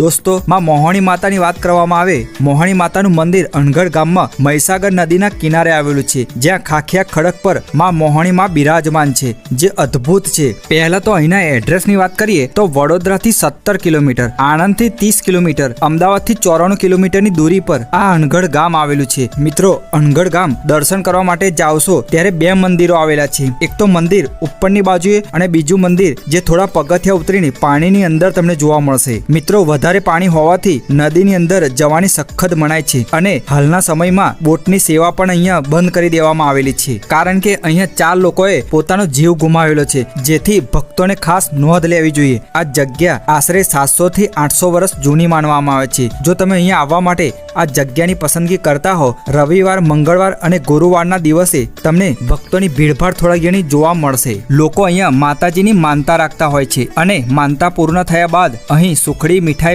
દોસ્તો, માં મોહણી માતાની વાત કરવામાં આવે. મોહણી માતાનું મંદિર અણગઢ ગામમાં મહીસાગર નદીના કિનારે આવેલું છે, જ્યાં ખાખિયા ખડક પરમાં મોહણી માં બિરાજમાન છે, જે અદ્ભુત છે. પહેલા તો અહીંના એડ્રેસની વાત કરીએ, તો વડોદરાથી સત્તર કિલોમીટર, આણંદથી ત્રીસ કિલોમીટર, અમદાવાદથી ચોરાણું કિલોમીટરની દૂરી પર આ અણગઢ ગામ આવેલું છે. મિત્રો અણગઢ ગામ દર્શન કરવા માટે જાવશો, ત્યારે બે મંદિરો આવેલા છે. એક તો મંદિર ઉપરની બાજુએ અને બીજું મંદિર જે થોડા પગથિયા ઉતરીને પાણીની અંદર તમને જોવા મળશે. મિત્રો વધારે પાણી હોવાથી નદીની અંદર જવાની સખત મનાય છે અને હાલના સમયમાં બોટની સેવા પણ અહીંયા બંધ કરી દેવામાં આવેલી છે. કારણ કે અહીંયા ચાર લોકોએ પોતાનો જીવ ગુમાવેલો છે, જેથી ભક્તોને ખાસ નોંધ લેવી જોઈએ. આ જગ્યા આશરે સાતસો થી આઠસો વર્ષ જૂની માનવામાં આવે છે. જો તમે અહીંયા આવવા માટે આ જગ્યાની પસંદગી કરતા હો, રવિવાર, મંગળવાર અને ગુરુવારના દિવસે તમને ભક્તોની ભીડભાડ થોડા ઘણી જોવા મળશે. લોકો અહીંયા માતાજીની માનતા રાખતા હોય છે અને માનતા પૂર્ણ થયા બાદ અહીં સુખડી મીઠાઈ